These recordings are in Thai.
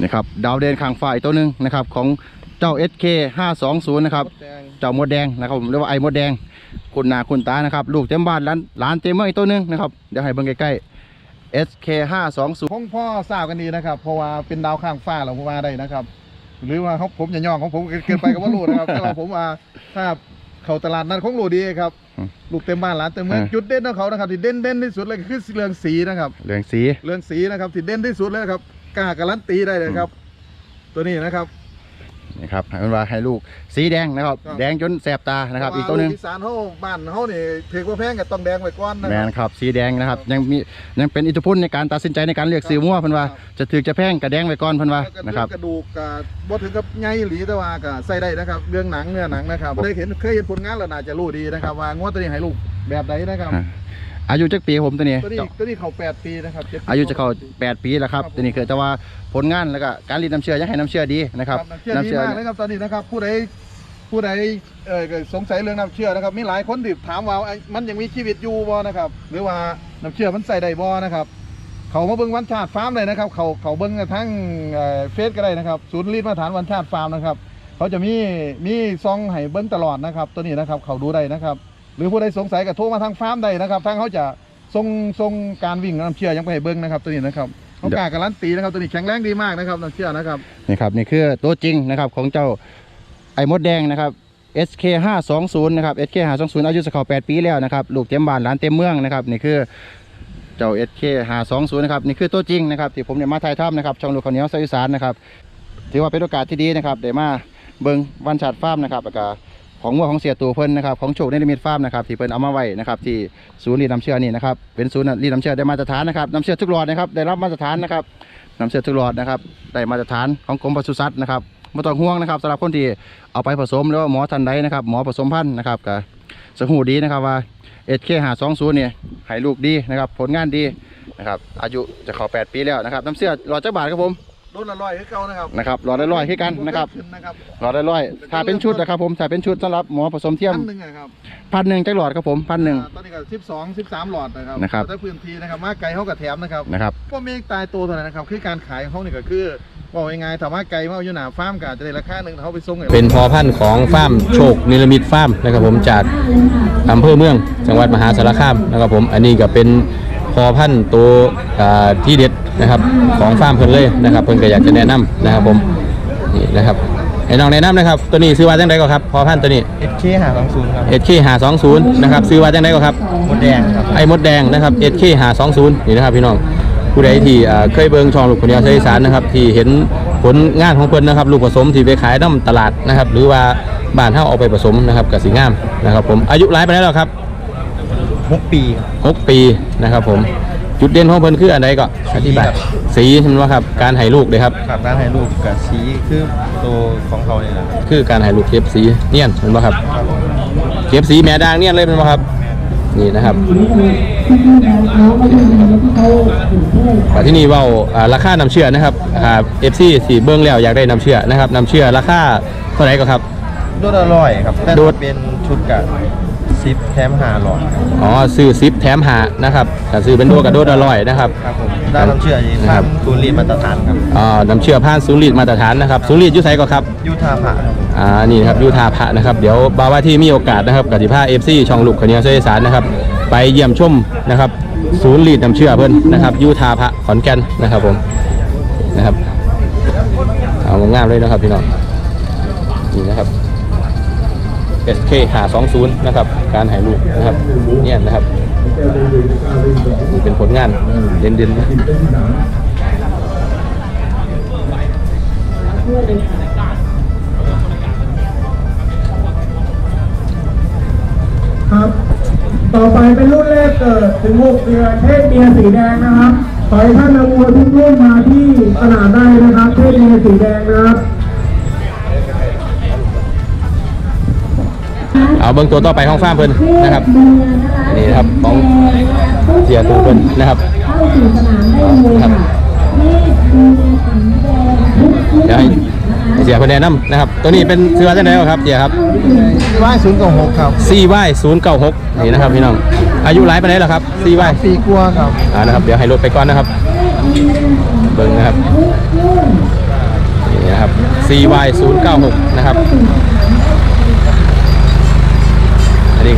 นี่ครับดาวเดนคางฟ้าอีกตัวหนึ่งนะครับของเจ้า SK 520นะครับแดงเจ้ามดแดงนะครับผมเรียกว่าไอ้มดแดงคุณหนาคุณตานะครับลูกเต็มบ้านร้านร้านเต็มเมืองอีกตัวหนึงนะครับเดี๋ยวให้เบิ่งใกล้ๆ SK 520ของพ่อทราบกันดีนะครับ เพราะว่าเป็นดาวข้างฟ้าเราว่าได้นะครับ หรือว่าเขาผมอย่าย่องของผมเกินไปก็ว่ารู้นะครับแต่ว่าผมว่าถ้าเขาตลาดนั้นของรู้ดีครับอืมลูกเต็มบ้านร้านเต็มเมืองอ่าจุดเด่นของเขานะครับที่เด่นเด่นที่สุดเลยคือเรื่องสีนะครับเหลืองสีเรื่องสีนะครับที่เด่นที่สุดเลยนะครับ กล้าการันตีได้เลยครับ ตัวนี้นะครับนี่ครับให้มันว่าให้ลูกสีแดงนะครับ ครับ แดงจนแสบตานะครับ อีกตัวหนึงเพราะาลูอีสานเขาบ้านเขานี่ถือว่าแพงกับต้องแดงไว้ก่อนนะแมครับนครับสีแดงนะครับ ยังมียังเป็นอิทธิพลในการตัดสินใจในการเลือกซื้อมั่วเพิ่นว่าครับ จะถือจะแพงกระแดงไว้ก่อนเพิ่นว่าแล้วก็นะครับเองกระดูกกับบ่ถึงกับใหญ่หลีแต่ว่าก็ใส่ได้นะครับเรื่องหนังเนื้อหนังนะครับได้เห็นเคยเห็นผลงานแล้วน่าจะรู้ดีนะครับ ว่างวดตัวนี้ให้ลูกแบบไหนนะครับ อ่า อายุจักปีผมตัวนี้ตัวนี้ตัวนี้เขาแปดปีนะครับจ็ดปีอายุจะเข้า8ปีแล้วครับตัวนี้คือแต่ว่าผลงานแล้วก็การรีดน้ำเชื่ออยังให้น้ำเชื่อดีนะครับน้ำเชื่อดีมากนะครับตอนนี้นะครับผู้ใดผู้ใดเออสงสัยเรื่องน้ำเชื่อนะครับมีหลายคนที่ถามว่าไอ้มันยังมีชีวิตอยู่บ่นะครับหรือว่าน้ำเชื่อมันใส่ได้บ่นะครับเขามาเบิ้งวันชาติฟาร์มเลยนะครับเขาเขาเบิ้งกระทั่งเอ่อเฟซก็ได้นะครับศูนย์รีดมาตรฐานวันชาติฟาร์มนะครับเขาจะมีมีซองให้เบิ้งตลอดนะครับ ตัวนี้นะครับเขาดูได้นะครับ หรือผู้ใดสงสัยก็โทรมาทางฟาร์มได้นะครับทางเขาจะส่งส่งการวิ่งน้ำเชื่อยังไปให้เบิ้งนะครับตัวนี้นะครับเขากล้าการันตีนะครับตัวนี้แข็งแรงดีมากนะครับน้ำเชื่อนะครับนี่ครับนี่คือตัวจริงนะครับของเจ้าไอ้มดแดงนะครับ SK 520นะครับ SK 520อายุจะเข้า8ปีแล้วนะครับลูกเต็มบ้านร้านเต็มเมืองนะครับนี่คือเจ้า SK 520นะครับนี่คือตัวจริงนะครับที่ผมเนี่ยมาถ่ายทำนะครับช่องลูกข้าวเหนียวไซอีสานนะครับถือว่าเป็นโอกาสที่ดีนะครับเดี๋ยวมาเบิงวันชาติฟาร์มนะครับแล้วก็ ของวัวของเสียตัวเพิ่นนะครับของโชคในลิมิตฟาร์มนะครับที่เพิ่นเอามาไว้นะครับที่ศูนย์รีดน้ำเชื่อนี่นะครับเป็นศูนย์รีดน้ำเชื่อได้มาตรฐานนะครับน้ำเชื่อทุกหลอดนะครับได้รับมาตรฐานนะครับน้ำเชื่อทุกหลอดนะครับได้มาตรฐานของกรมปศุสัตว์นะครับไม่ต้องห่วงนะครับสำหรับคนที่เอาไปผสมหรือว่าหมอทันใดนะครับหมอผสมพันธุ์นะครับก็สหูดีนะครับว่าเอเคหาสองศูนย์เนี่ยให้ลูกดีนะครับผลงานดีนะครับอายุจะข้า8ปีแล้วนะครับน้ำเชื่อหลอดจักบาทครับผม โดนละร้อยคือเก่านะครับนะครับหลอดละร้อยขึ้นกันนะครับขึ้นะครับหลอดละร้อยถ้าเป็นชุดนะครับผมถ้าเป็นชุดสำหรับหมอผสมเทียมพันหนึ่งนะครับพันหนึ่งจักหลอดครับผมพันหนึ่ง อ่าตอนนี้ก็สิบสองสิบสามหลอดนะครับนะครับ แต่พื้นที่นะครับมาไก่เขากับแถมนะครับนะครับก็มีตายตัวเท่านั้นนะครับคือการขายของเขาเนี่ยก็คือบอกยังไงถามว่าไก่มาอยู่หนาฟาร์มก็อาจจะได้ราคาหนึ่งแต่เขาไปส่งไงเป็นพอพันธุ์ของฟาร์มโชคนิรมิตฟาร์มนะครับผมจากอำเภอเมืองจังหวัดมหาสารคามนะครับผมอันนี้ก็เป็น พอพันธุ์ตัวอ่าที่เด็ดนะครับของฟาร์มเพิ่นเลยนะครับเพิ่นก็อยากจะแนะนำนะครับผมนี่นะครับให้น้องแนะนำนะครับตัวนี้ซื้อว่าจังไดก็ครับพอพันธุ์ตัวนี้ SK หาสองศูนย์ครับ SK 520นะครับซื้อว่าจังไดก็ครับมดแดงครับไอ้มดแดงนะครับ SK 520นี่นะครับพี่น้องผู้ใดที่อ่าเคยเบิ่งช่องลูกคนเดียวใช้สารนะครับที่เห็นผลงานของเพิ่นนะครับลูกผสมที่ไปขายน้ำตลาดนะครับหรือว่าบ้านเฮาเอาไปผสมนะครับกับสีงามนะครับผมอายุหลายไปแล้วครับ หกปีครับ หกปีนะครับผม จุดเด่นของเพิ่นคืออันใดก็อธิบายครับ สีใช่ไหมว่าครับการให้ลูกเลยครับขับร้านให้ลูกกับสีคือตัวของเขาเนี่ยนะครับคือการให้ลูกเก็บสีเนียนเห็นบ่ครับเก็บสีแม่ด่างเนียนเลยเป็นบ่ครับ นี่นะครับแต่ที่นี่เว่าอ่าราคาน้ำเชื่อนะครับอ่า FC สีเบิ้งแล้วอยากได้น้ำเชื่อนะครับน้ำเชื่อราคาเท่าไหร่ก็ครับ โดดอร่อยครับแต่โดด เป็นชุดกับ ซิปแถมหาหลอดครับอ๋อซื้อซิปแถมหานะครับแต่ซื้อเป็นโดกับโดดอร่อยนะครับครับผมได้น้ำเชื่อยีนะครับทำตูนรีดมาตรฐานครับอ่าน้ำเชื่อผ่านศูนย์ลีดมาตรฐานนะครับศูนย์ลีดอยุไสก็ครับยูทาผะครับผมอ่านี่นะครับยูทาพระนะครับเดี๋ยวบาวาที่มีโอกาสนะครับกติภาเอฟซีช่องลูกขเนียวเซสานนะครับไปเยี่ยมชมนะครับศูนย์ลีดน้ำเชื่อเพิ่นนะครับยูทาพระขอนแก่นนะครับผมนะครับเอางามๆเลยนะครับพี่น้องนี่นะครับ SK หา20นะครับ การถ่ายรูปนะครับเนี่ยนะครับนี่เป็นผลงานเด่นๆนะครับต่อไปเป็นรุ่นแรกเกิดถึง6เดือนเพศเมียสีแดงนะครับขอให้ท่านนำวัวทุกรุ่นมาที่สนามได้นะครับเพศเมียสีแดงนะครับ เอาเบื้องตัวต่อไปของฟาร์มเพิ่นนะครับนี่นะครับของเสียตูเพิ่นนะครับเข้าสู่สนามได้เลยค่ะนี่ดูสีแดงทุกชุดเดี๋ยวให้ให้เสียเพิ่นแนะนำนะครับ ตัวนี้เป็นเสื้อจังได๋ครับเสียครับว่าศูนย์กับหกครับ CY 096นี่นะครับพี่น้องอายุหลายปานใดแล้วครับ CY ปีกลัวาครับอ่านะครับ เดี๋ยวให้รถไปก่อนนะครับเบิ่งนะครับทุกรุ่นนี่นะครับ CY 0 9 6 นะครับอันนี้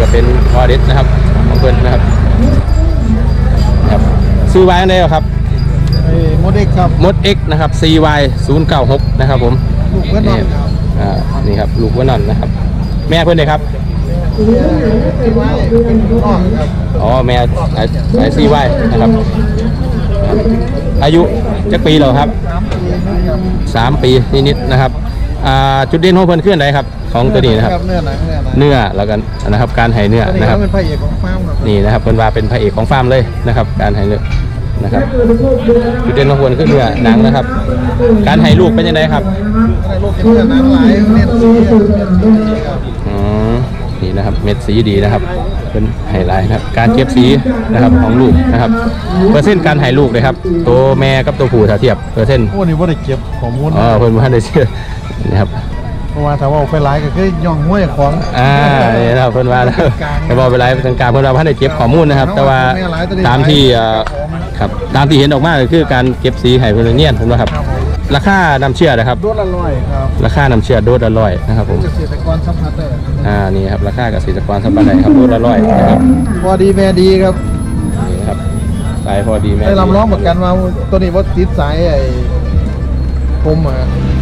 ก็เป็นวอเดสนะครับของเพื่อนนะครับครับซื้อไว้อันใดครับไอ้โมเด็กครับมด X นะครับ CY 0 9 6นะครับผมลูกเพื่อนน้องครับอ่านี่ครับลูกว่านอนนะครับ แม่เพื่อนเลยครับที่ไว้เป็นน้องครับอ๋อแม่สายสาย CY นะครับครับ อายุจักปีเหรอครับสามปีนะครับ3ปีนิดๆนะครับ อ่าจุดเด่นของเพื่อนขึ้นไหนครับ ของตัวนี้นะครับ เนื้อหนังเนื้อหนังเนื้อแล้วกันนะครับ การให้เนื้อตัวนี้นะครับเขาเป็นพระเอกของฟาร์มครับนี่นะครับเพิ่นว่าเป็นพระเอกของฟาร์มเลยนะครับ การให้เลือกนะครับ จุดเด่นของควรคือเนื้อหนังนะครับ การให้ลูกเป็นยังไงครับ ในโลกกินเนื้อหนังหลายเม็ดสีเม็ดสีครับ อืม นี่นะครับ เม็ดสีดีนะครับ เป็นไฮไลท์นะครับ การเก็บสีนะครับของลูกนะครับเปอร์เซ็นต์การให้ลูกเลยครับ ตัวแม่กับตัวผู้ถ้าเทียบเปอร์เซ็นต์โอ้นี่ว่าได้เก็บข้อมูลอ๋อเพิ่นบ่ทันได้เชื่อนะครับเพราะว่าถ้าว่าเอาไปหลายก็คือย่องห้วยของอ่านี่นะครับเพิ่นว่าแล้วแต่บอกไปไลฟ์ทางการเพิ่นว่าบ่ทันได้เก็บข้อมูลนะครับ แต่ว่าตามที่เอ่อครับตามที่เห็นออกมาก็คือการเก็บสีให้เพิ่นเนียนเพิ่นว่าครับราคานำเชื่อนะครับโดดละร้อยครับ ราคานำเชื่อโดดละร้อยนะครับผมเกษตรกรสัมผัสได้อ่านี่ครับราคาเกษตรกรสัมปันไดครับโดดละร้อยนะครับพอดีแม่ดีครับนี่ครับสายพอดีแม่ได้ลำร้องเหมือนกันว่าตัวนี้ว่าติดสายไอ้ผมอะอื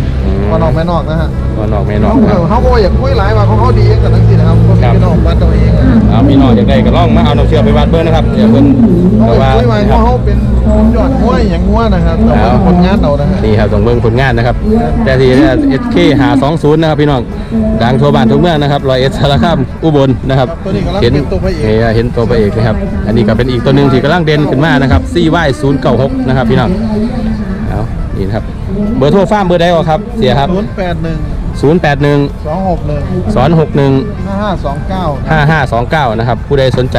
มว่านอกแม่นอกนะฮะว่านอกแม่นอกเขาครับ เขาก็อยากคุยหลายว่าของเขาดีเองกันทั้งสิ้นนะครับคนครับพี่น้องบ้านตัวเองอะเอาพี่น้องอยากได้ก็ลองมาเอาน้ำเชื่อไปวัดเบิ้งนะครับเดี๋ยวเพิ่นเขาแต่อยาว่ากคุยว่านะครัเขาบเขาเป็นยอดม้วยอย่างง้วนะครับแต่ว่าผลงานเรานะฮะนี่ครับต้องเบิ่งผลงานนะครับ แต่ที่เนี่ย SK หา20นะครับพี่น้องดังทั่วบ้านทั่วเมืองนะครับร้อยเอ็ดสารคามอุบลนะครับตัวนี้กำลังเห็นเป็นตัวพระเอกเห็นเห็นตัวพระเอกนะครับ อันนี้ก็เป็นอีกตัวหนึ่งที่กำลังเด่นขึ้นมานะครับ CY 096 นะครับพี่น้องเอา นี่นะครับ เบอร์โทรฟาร์มเบอร์ใดวะครับ เสียครับ ศูนย์แปดหนึ่ง081 สองหกหนึ่ง261 ห้าห้าสองเก้า5529 นะครับ ผู้ใดสนใจ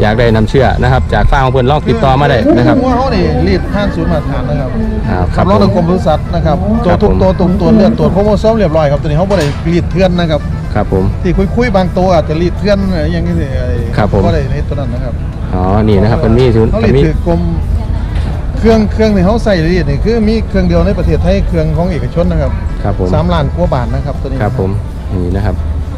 อยากได้นำเชื่อนะครับ จากฟาร์มของเพื่อนลองติดต่อมาได้นะครับง้วเขานี่รีดผ่านศูนย์มาตรฐานนะครับอ่าคขัรับบรถผในมกรมปศุสัตว์นะครับคตัรัวบทุกผม ตัวตุ่มตัวเลือดตัวโครโมโซมเรียบร้อยครับตัวนี้เขาบ่ได้รีดเทือนนะครับครับผม ที่คุยๆบางตัวอาจจะรีดเทือนอะไรอย่างนี้สิไอ้ครับผมบ่ได้ในตัวนั้นนะครับอ๋อ นี่นะครับมันมีศูนย์เขามัรีนดมี ถือกรม เครื่องเครื่องที่เขาใส่รีดนี่คือมีเครื่องเดียวในประเทศไทยเครื่องของเอกชนนะครับครับผมสามล้านกว่าบาทนะครับตัวนี้ครับผมนี่นะครับ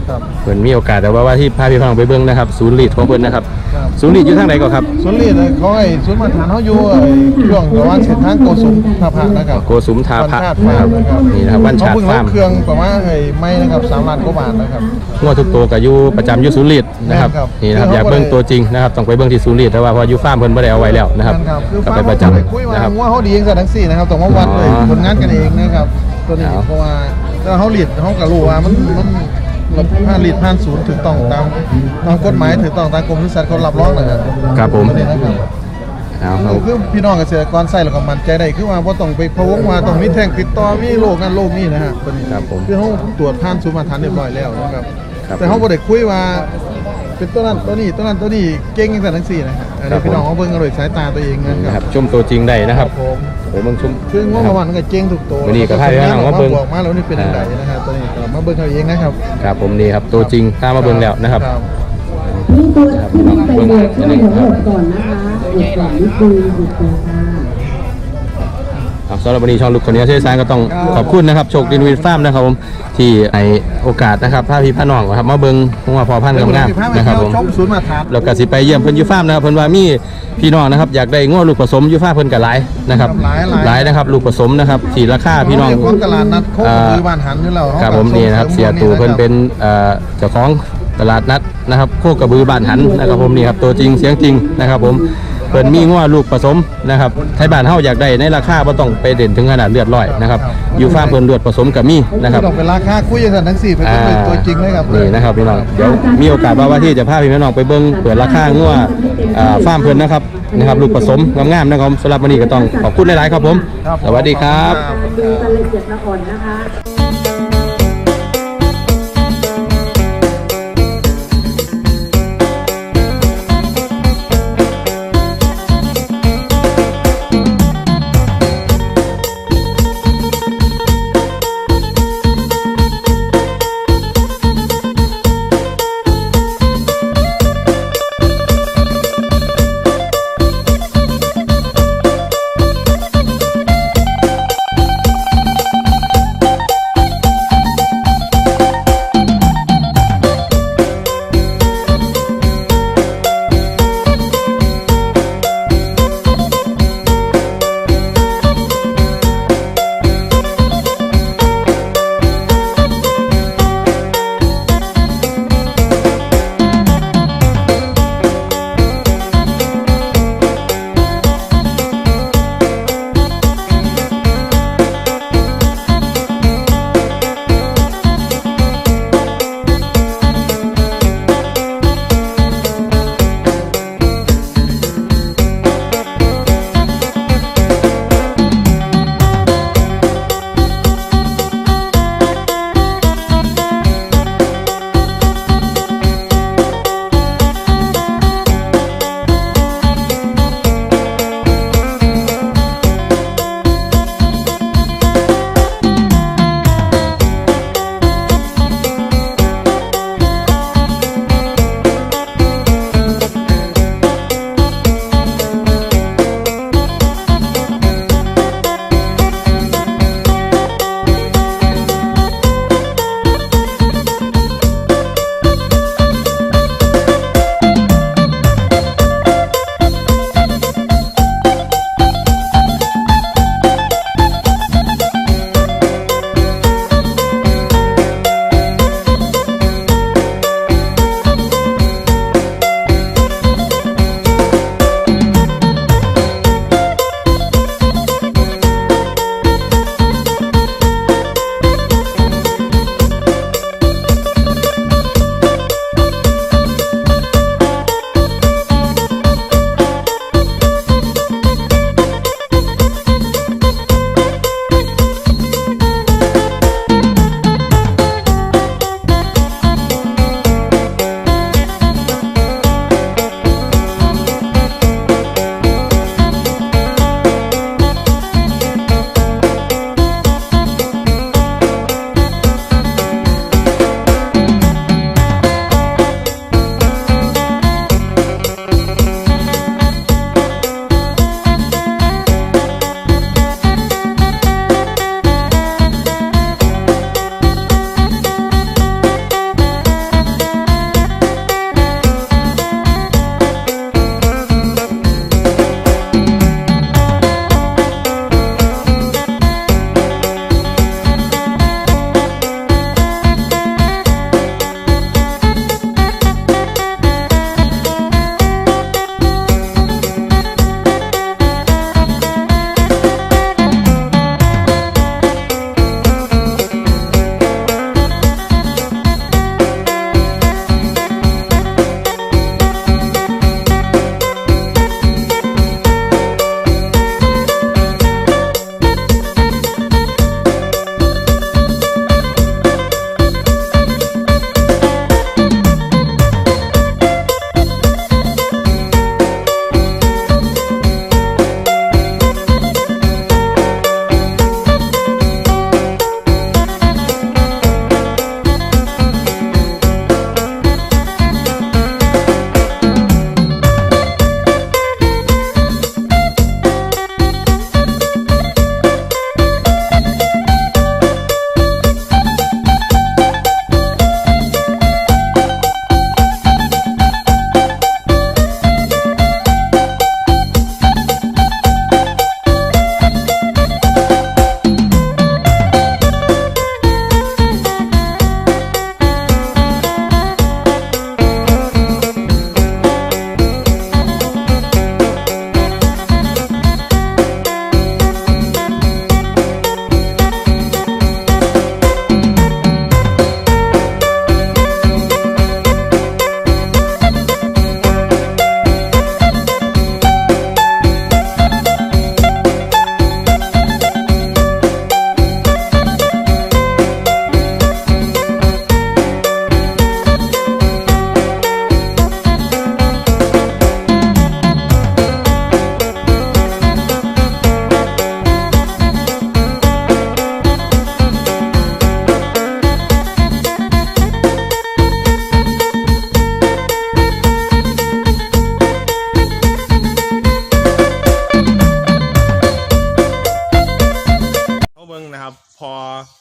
ครับ เพื่อนมีโอกาสแต่ว่าว่าที่พาพี่ฟังไปเบิ้งนะครับ ศูนย์ลีดของเพื่อนนะครับครับ ศูนย์ลีดอยู่ทางไหนก่อนครับส่วนรีดเนี่ยเขาให้ศูนย์มาตรฐานเขาอยู่ไอ้ช่วงระหว่างเส้นทางโกสุมท่าพระนะครับโกสุมทาพระวันชาตินะฟาคร์รับมนะครับนี่นะครับวันชาติเขเพิ่งลฟาร์งมเครื่องประมาณไอ้ไม่นะครับสามล้านกว่าบาทนะครับงวดทุกตัวกับอยู่ประจำอยู่ศูนย์ลีดนะครับครับนี่นะครับคืออยากเขาเบิ้งบ่ได้ตัวจริงนะครับต้องไปเบิ้งที่ศูนย์ลีดแต่ว่าพออยู่ฟาร์มเพิ่นไม่ได้เอาไว้แล้วนะครับนั่นครับคือก็ฟ้าไปประจเขาไปคุยำว่านะครับว่าเขาดีเองแต่ทั้งสี่นะครับต้องมาวัดเลยอ๋อผลงานกันเองนะครับตัวนี้เอาเพราะว่าถ้าเขาหลีดเขาก็รู้ว่ามันมัน เราผ่านหลีดผ่านศูนย์ถูกต้องตามตามกฎหมายถูกต้องตามกรมวิสัตว์เขารับรองนะครับครับผมตัวนี้นะครับเอาครับ คือพี่น้องเกษตรกรใส่แล้วก็มั่นใจได้คือว่าบ่ต้องไปพะวงว่าต้องมีแท่งติดต่อมีโรคนั้นโรคนี้นะฮะตัวนี้ครับผมคือเขาตรวจผ่านศูนย์มาตรฐานเรียบร้อยแล้วนะครับ ครับแต่เขาบ่ได้คุยว่า เป็นตัวนั้นตัวนี้ตัวนั้นตัวนี้เก่งอย่างทั้งสี่นะครับอันครันี้บผม พี่น้องเขาเบิ่งกันโดยสายตาตัวเองนะนะคครัรับบ ชมตัวจริงได้นะครับ ผม โอ้เบิ่งชมคือว่านะครับมันก็เก่งทุกตัววันนี้ก็ให้พี่น้องมาเบิ่งบอกมาแล้วนี่เป็นยังไงนะครับตัวนี้ก็มาเบิ่งเขาเองนะครับครับผมนี่ครับตัวจริงตามมาเบิ่งแล้วนะครับนี่ตัวที่ต้องไปโหวตให้ทั้งหมดก่อนนะคะหยุดก่อนนิดนึงหยุดก่อนค่ะ ครับสำหรับวันนี้ช่องลูกคนนี้เชยสายก็ต้องขอบคุณนะครับโชคดินวินฟาร์มนะครับผมที่ให้โอกาสนะครับพาพี่พาน้องครับมาเบิ่งหัวพอพันธุ์งามๆนะครับผมชมศูนย์มาทานแล้วก็สิไปเยี่ยมเพิ่นอยู่ฟาร์มนะครับเพิ่นว่ามีพี่น้องนะครับอยากได้ง้อลูกผสมอยู่ฟาร์มเพิ่นก็หลายนะครับหลายหลายหลายนะครับลูกผสมนะครับที่ราคาพี่น้องเรียกว่าตลาดนัดโคกระบือบ้านหันอยู่แล้วครับผมนี่นะครับเสียตู่เพิ่นเป็นเอ่อเจ้าของตลาดนัดนะครับโคกระบือบ้านหันนะครับผมนี่ครับตัวจริงเสียงจริงนะครับผมเพิ่นมีง้อลูกผสมนะครับไทยบ้านเฮาอยากได้ในราคาบ่ต้องไปเด่นถึงขนาดเลือดร้อยนะครับอยู่ฟาร์มเพิ่นเลือดผสมก็มีนะครับต้องเป็นราคาคุยกันทั้งสี่เป็นอ่าตัวจริงเลยครับนี่นะครับพี่น้องเดี๋ยวมีโอกาสว่าว่าที่จะพาพี่น้องไปเบิ้งเปิดราคางัวอ่าฟาร์มเพิ่นนะครับนะครับลูกผสมงามๆนะครับสำหรับวันนี้ก็ต้องขอบคุณหลายๆครับผม สวัสดีครับดูกันละเอียดละอ่อนนะคะ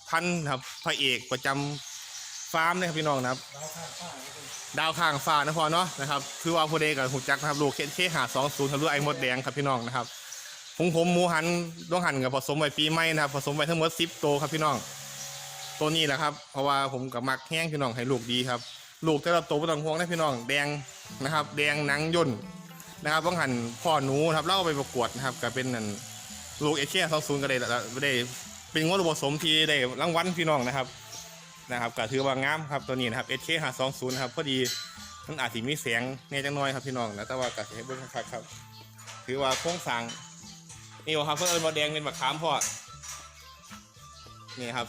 พันธุ์ครับพระเอกประจำฟาร์มนะครับพี่น้องนะครับ ดาวข้างฟ้านะพอเนาะนะครับคือว่าผู้ใดกับหูจักนะครับลูกเคเคหาสองศูนย์ทะลุไอ้มดแดงครับพี่น้องนะครับผมผมหมูหันต้องหันกับผสมไว้ปีใหม่นะครับผสมไว้ทั้งหมดสิบตัวครับพี่น้องตัวนี้แหละครับ เพราะว่าผมกับมักแห้งพี่น้องให้ลูกดีครับลูกแต่ละตัวไม่ต้องห่วงนะพี่น้องแดงนะครับ แดงหนังย่นนะครับต้องหันพ่อหนูนะครับเล่าไปประกวดนะครับก็เป็นนั่นลูกเอเชียสองศูนย์ก็ได้ได้ เป็นงวดผสมที่ได้รางวัลพี่น้องนะครับนะครับก็ถือว่างามครับตัวนี้นะครับ SK 5 2 0ครับพอดีมันอาจจะมีเสียงเนจังน้อยครับพี่น้องนะแต่ว่าก็สิให้เบิ่งคักๆครับ ถือว่าโครงสร้างนี่ว่าครับเพิ่นเอิ้นว่าแดงเป็นบักขามพ่อนี่ครับ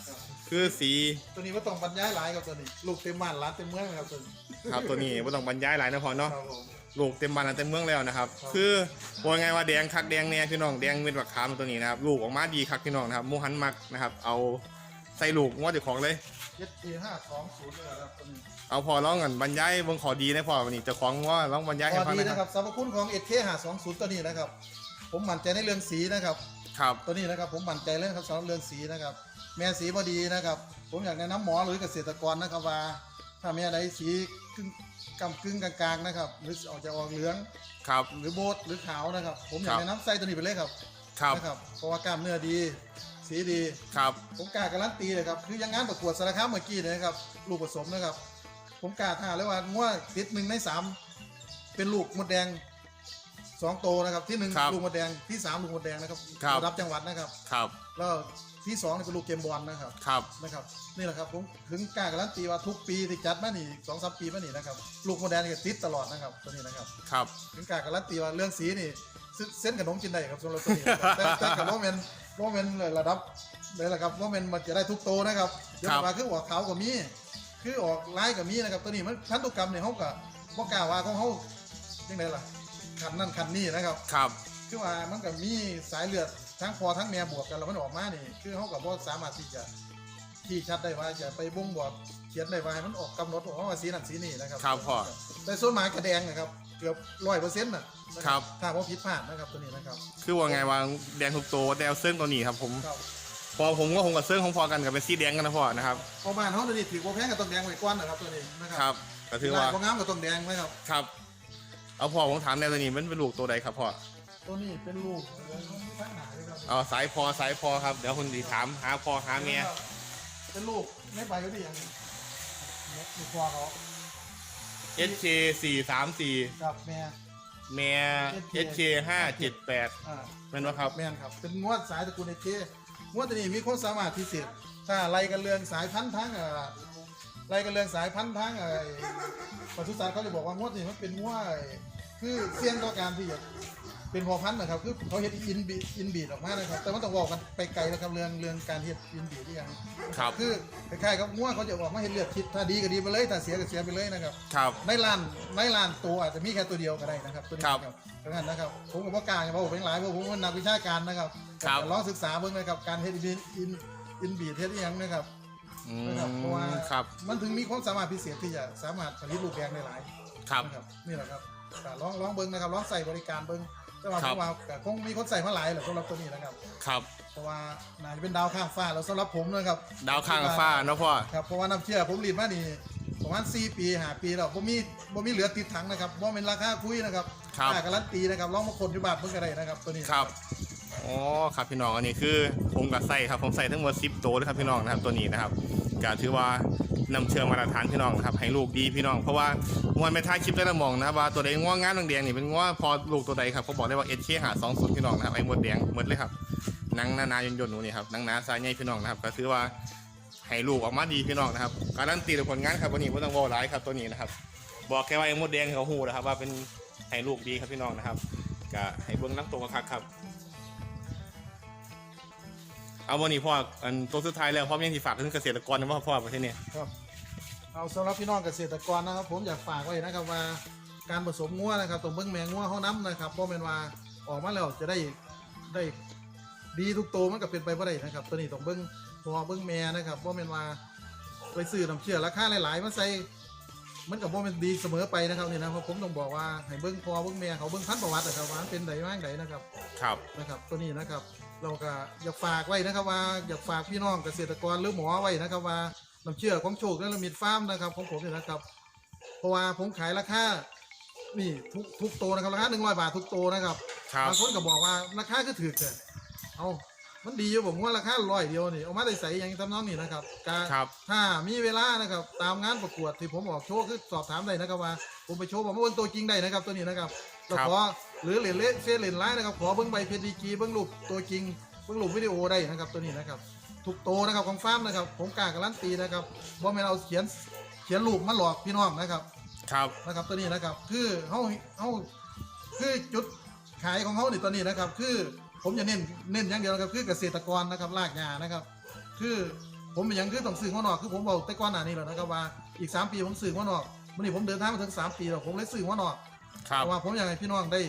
คือสีตัวนี้ว่าต้องบรรยายหลายครับตัวนี้ ลูกเต็มบ้านร้านเต็มเมืองนะครับตัวนี้ครับตัวนี้บ่ต้องบรรยายหลายนะพ่อเนาะครับผม ลูกเต็มบ้านแล้วเต็มเมืองแล้วนะครับ คือว่าไงว่าแดงคักแดงเนี่ยพี่น้องแดงเป็นบักขามตัวนี้นะครับลูกออกมาดีคักพี่น้องนะครับหมูหันมักนะครับ เอาใส่ลูกงวดเจ้าของเลยเจ็ดทีห้าสองศูนย์เลยครับตัวนี้เอาพอร้องกันบรรยายเบิ่งขอดีนะพ่อวันนี้เจ้าของว่าร้องบรรยายพให้อฟังดีนะนะคครัรับบสรรพคุณของ SK 520ตัวนี้นะครับ ผมมั่นใจในเรื่องสีนะครับ ครับตัวนี้นะครับผมมั่นใจเลยนะครับสำหรับเรื่องสีนะครับ แม่สีพอดีนะครับ ผมอยากแนะนำหมอหรือเกษตรกรนะครับว่า ถ้าแม่ใดสีกึ่ง กำกึ่งกลางๆนะครับ หรือออกจะออกเหลือง ครับ หรือโบดหรือขาวนะครับ ผมอยาครักบ แนะนำใส่ตัวนี้ไปเลยครับครับ นะครับเพราะว่ากล้ามเนื้อดี สีดี ครับ ผมกล้าการันตีเลยครับคืออยังงานประกวดสารคามเมื่อกี้เนยนะครับลูกผสมนะครับ ผมกล้าท่าเลยว่าง่วติดหนึ่งในสามเป็นลูกมดแดงสองโตวนะครับที่หนึ่งครับลูกมดแดงที่สามลูกมดแดงนะครับครับ ระดับจังหวัดนะครับ ครับ แล้ว ที่สองนี่เป็นลูกเกมบอลนะครับครับ นะครับนี่แหละครับผมถึงกล้าการันตีว่าทุกปีที่จัดมานี่สองสามปีมานี่นะครับลูกมดแดงนี่ก็ติดตลอดนะครับตัวนี้นะครับ ครับ ถึงกล้าการันตีว่าเรื่องสีนี่เส้นเส้นขนมกินได้ครับสำหรับตัวนี้นะครับแต่แต่กับโมเมนโมเมนระดับเลยแหละครับโมเมนมันจะได้ทุกโตวนะครับเดี๋ยวครับ มาคือออกขาวกับมี คือออกลายกับมีนะครับตัวนี้มันพันธุกรรมเนี่ยเขากับพวกกล้าว่าของเขายังไงล่ะขันนั่นขันนี่นะครับ ครับ คือว่ามันก็มีสายเลือด ทั้งพอทั้งแม่บวกกันแล้วมันออกมานี่คือเขากับว่าสามารถที่จะที่ชัดได้ว่าจะไปบ่งบอกเขียนได้ว่าให้มันออกกำหนดออกมาว่าสีนั่นสีนี่นะครับครับพ่อ แต่ส่วนหมากกระแดงนะครับเกือบร้อยเปอร์เซ็นต์น่ะนะครับ ถ้าว่าผิดพลาดนะครับตัวนี้นะครับคือว่าไงวางแดงทุกตัวแดวเส้นตัวนี้ครับ ผมครับพอผมก็ผมกับเส้นของพอกันกับเป็นสีแดงกันนะพ่อนะครับพอบ้านเขาตัวนี้ถือว่าแพงกับต้นแดงไว้ก้อนนะครับตัวนี้นะคครัรับก็ถือว่าลยพองามกับต้นแดงนะครับ ครับ เอาพ่อผมถามแนวตัวนี้มันเป็นลูกตัวใดครับพ่อตัวนี้เป็นลูกเรื่องของทั้งหนา เลยครับเอาสายพอสายพอครับ เดี๋ยวคนดีถามหาพอหาเมียเป็นลูกไม่ไปก็ดีอย่างนี้เนี่ยลูกพ่อเขา SK สี่สามสี่กับแม่ เมีย SK ห้าเจ็ดแปดอ่าเป็นว่าครับ แม่นครับ เป็นงวดสายตระกูลเอเคงวดตัวนี้มีความสามารถพิเศษ ถ้าไล่กันเรื่องสายพันธุ์ทั้งเอ่อไล่กันเรื่องสายพันธุ์ทั้งเอ่อปศุสัตว์เขาจะบอกว่างวดนี้มันเป็นงวดคือเสี่ยงต่อการที่จะ เป็นพอพันธุ์นะครับคือเขาเห็ดอินบีอินบีดออกมานะครับ แต่มันต้องบอกกันไปไกลนะครับเรื่องเรื่องการเห็ดอินบีดที่ยังครับคือคล้ายๆกับงวดเขาจะบอกว่าเห็ดเลือดทิศถ้าดีก็ดีไปเลยถ้าเสียก็เสียไปเลยนะครับครับในลานในลานตัวอาจจะมีแค่ตัวเดียวก็ได้นะครับตัวนี้ครับนะครับดังนั้นนะครับผมกับพ่อกลางเพราะผมเป็นหลายเพราะผมเป็นนักวิชาการนะครับครับลองศึกษาเบิ่งนะครับการเฮ็ดอินอินอินบีเฮ็ดอิหยังนะครับอืนะครับเพราะว่ามครับมันถึงมีความสามารถพิเศษที่จะสามารถผลิตลูกแดงได้หลายครับนะครับนี่แหละครับแต่ลองลองเบิ่งนะครับลองใส่บริการเบิ่ง แต่ว่าคผรับ มว่าก็คงมีคนใส่มาหลายแหละสำหรับตัวนี้นะครับ ครับ เพราะว่าน่าจะเป็นดาวข้างฟ้าแล้วสำหรับผมนะครับดาวข้างฟ้าเนาะพ่อ ครับเพราะว่าน้ำเชื่อผมรีดมานี่ประมาณ4ปี5ปีแล้วผมมีผมมีเหลือติดถังนะครับว่าเป็นราคาคุยนะครับครับ ค่าการันตีนะครับลองมาคนที่บ้านเพิ่งก็ได้นะครับตัวนี้ครับ อ๋อ ครับพี่น้อง อันนี้คือผมกับใส่ครับ ผมใส่ทั้งหมด10ตัวเลยครับพี่น้องนะครับตัวนี้นะครับก็ถือว่า นำเชิงมาตรฐานพี่น้องครับให้ลูกดีพี่น้อง เพราะว่างวนไปท้ายคลิปได้ละมองนะครับว่าตัวใดง้องานแดงนี่เป็นง้อพอลูกตัวใดครับเขาบอกได้ว่าเอชเคหาสองศูนย์พี่น้องนะครับไอ้หมดแดงหมดเลยครับนังหนาๆยนๆหนูนี่ครับนังนาสายใหญ่พี่น้องนะครับก็ถือว่าให้ลูกออกมาดีพี่น้องนะครับการันตีผลงานครับวันนี้ไม่ต้องวอลไลฟ์ครับตัวนี้นะครับบอกแค่ว่าไอ้หมดแดงเขาหูนะครับว่าเป็นให้ลูกดีครับพี่น้องนะครับก็ให้เบิ้องน้ำตัวคักครับ เอาวันนี้พ่ออันตัวสุดท้ายแล้วพ่อยังที่ฝากถึงเกษตรกรนะว่าพ่อประเทศนี้ครับเอาสำหรับพี่น้องเกษตรกรนะครับ ผมอยากฝากไว้นะครับว่าการผสมงัวนะครับตรงเบิ้งแมงงัวเขาน้ำนะครับเพราะเป็นว่าออกมาแล้วจะได้ได้ดีทุกตัวมันก็เป็นไปไม่ได้นะครับ ตัวนี้ต้องเบิ้งพอเบิ้งแม่นะครับเพราะเป็นว่าไปซื้อน้ำเชื่อราคาหลายๆมาใส่มันกับว่ามันดีเสมอไปนะครับนี่นะเพราะผมต้องบอกว่าให้เบิ้งพอเบิ้งแม่เขาเบิ้งพันธุ์ประวัตินะครับว่ามันเป็นไดบ้างไดนะครับครับนะครับ ตัวนี้นะครับ เราก็อยากฝากไว้นะครับว่าอยากฝากพี่น้องเกษตรกรหรือหมอไว้นะครับว่าน้ำเชื่อของโชคและละมิดฟาร์มนะครับของผมเนี่ยนะครับ เพราะว่าผมขายราคานี่ทุกทุกโตวนะครับราคาหนึ่งร้อยบาททุกโตวนะครับครับ บางคนก็บอกว่าราคาก็ถือเกินเอามันดีอยู่ผมว่าราคาร้อยเดียวนี่เอามาได้ใส่อย่างทำนองนี้นะครับกา ครับ ถ้ามีเวลานะครับตามงานประกวดที่ผมออกโชว์คือสอบถามได้นะครับว่า ผมไปโชว์บอกว่าบนตัวจริงได้นะครับตัวนี้นะครับแล้วครับขอหรือเหรียญเละเฟซเหรียญไลน์นะครับ ขอเบิ้งใบเพชรดีกรีเบิ้งรูปตัวจริงเบิ้งรูปวิดีโอได้นะครับตัวนี้นะครับทุกโตวนะครับของฟาร์มนะครับ ผมกล้าการันตีนะครับว่าไม่นเอาเขียนเขียนรูปมาหลอกพี่น้องนะครับ ครับนะครับตัวนี้นะครับ คือเขาเขาคือจุดขายของเขาในตัวนี้นะครับ คือผมจะเน้นเน้นอย่างเดียวนะครับคือเกษตรกรนะครับรากหญ้านะครับ คือผมเป็นอย่างคือต้องซื้อหัวนอกคือผมบอกแต่ก่อนหน้านี้แล้วนะครับว่าอีก 3 ปีผมซื้อหัวนอกวันนี้ผมเดินทางมาถึง 3 ปีแล้วผมเลยซื้อหัวนอกครับเพราะว่าผมอยากให้พี่น้องได้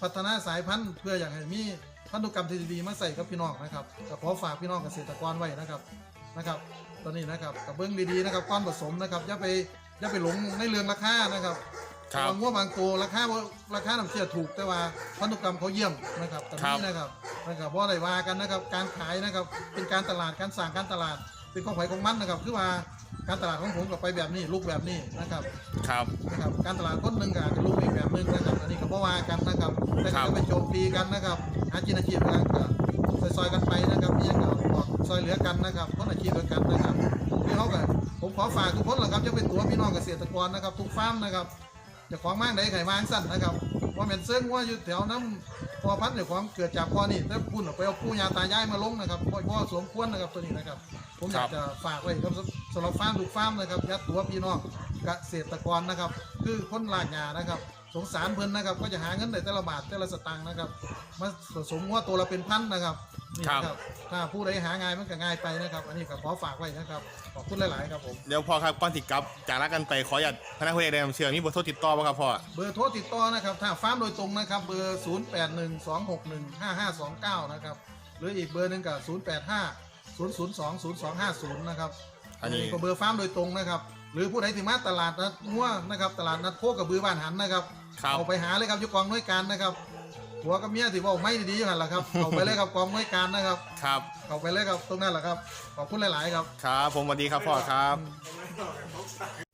พัฒนาสายพันธุ์เพื่ออยากให้มีพันธุกรรมที่ดีๆมาใส่กับพี่น้องนะครับก็ขอฝากพี่น้องเกษตรกรไว้นะครับนะครับตอนนี้นะครับกับเบื้องดีๆนะครับก้อนผสมนะครับอย่าไปอย่าไปหลงในเรื่องราคานะครับครับบางว่าบางตัวราคาบ่ราคาน้ำเชื่อถูกแต่ว่าพันธุกรรมเขาเยี่ยมนะครับตรงครับนี้นะครับนะครับเพราะอะไรว่ากันนะครับการขายนะครับเป็นการตลาดการสั่งการตลาดเป็นของไผ่ของมันนะครับคือว่า การตลาดของผมกับไปแบบนี้ลูกแบบนี้นะครับครับ นะครับ การตลาดคนหนึ่งกับจะลูกอีกแบบหนึงนะครับ อันนี้ก็เพราะว่ากันนะครับแต่ครัก็บไปโจมตีกันนะครับหากินอาชีพกันก็ซอยๆกันไปนะครับนี่ยังก็บอกซอยเหลือกันนะครับคนอาชีพเดียวกันนะครับพี่เขาก็ผมขอฝากทุกคนแหละครับจะเป็นตัวพี่น้องเกษตรกรนะครับ ทุกฟาร์มนะครับเจะของมากไหนไข่มางสั้นนะครับว่าเป็นเสื้อว่าอยู่แถวน้ำพอพันธุ์เดี๋ยวของเกิดจากพ่อนี่ถ้าพุ่นออกไปเอาปู่ย่าตายายมาลงนะครับพ่อพ่อสมควรนะครับตัวนี้นะครับ ผมอยากจะฝากไว้ครับ สำหรับฟาร์มทุกฟาร์มนะครับยัดตัวพี่น้องเกษตรกรนะครับ คือคนลากหญ้านะครับ สงสารเพิ่นนะครับ ก็จะหาเงินได้แต่ละบาทแต่ละสตางค์นะครับมาผสมว่าตัวละเป็นพันนะครับนี่นะครับ ถ้าผู้ใดหาง่ายมันก็ง่ายไปนะครับ อันนี้ก็ขอฝากไว้นะครับขอบคุณหลายๆครับผมเดี๋ยวพอครับก่อนติดกับจากรักกันไปขออยากพนักงานเดมเชื่อมีเบอร์โทรติดต่อป่ะครับพ่อเบอร์โทรติดต่อนะครับถ้าฟาร์มโดยตรงนะครับ เบอร์ 0 8 1 2 6 1 5 5 2 9 นะครับหรืออีกเบอร์หนึ่งกับ0 8 5 0 0 2 0 2 5 0 นะครับ อันนี้ก็เบอร์ฟาร์มโดยตรงนะครับ หรือผู้ใดที่มาตลาดนัดงัวนะครับ ตลาดนัดโคกับบือบ้านหันนะครับครับเอาไปหาเลยครับอยู่กองน้วยการนะครับหัวกับเมียที่บอกไม่ดีๆอยู่หันแหละครับเอาไปเลยครับกองน้วยการนะครับครับเอาไปเลยครับตรงนั้นแหละครับขอบคุณหลาย ๆ ครับครับผมสวัสดีครับพ่อครับ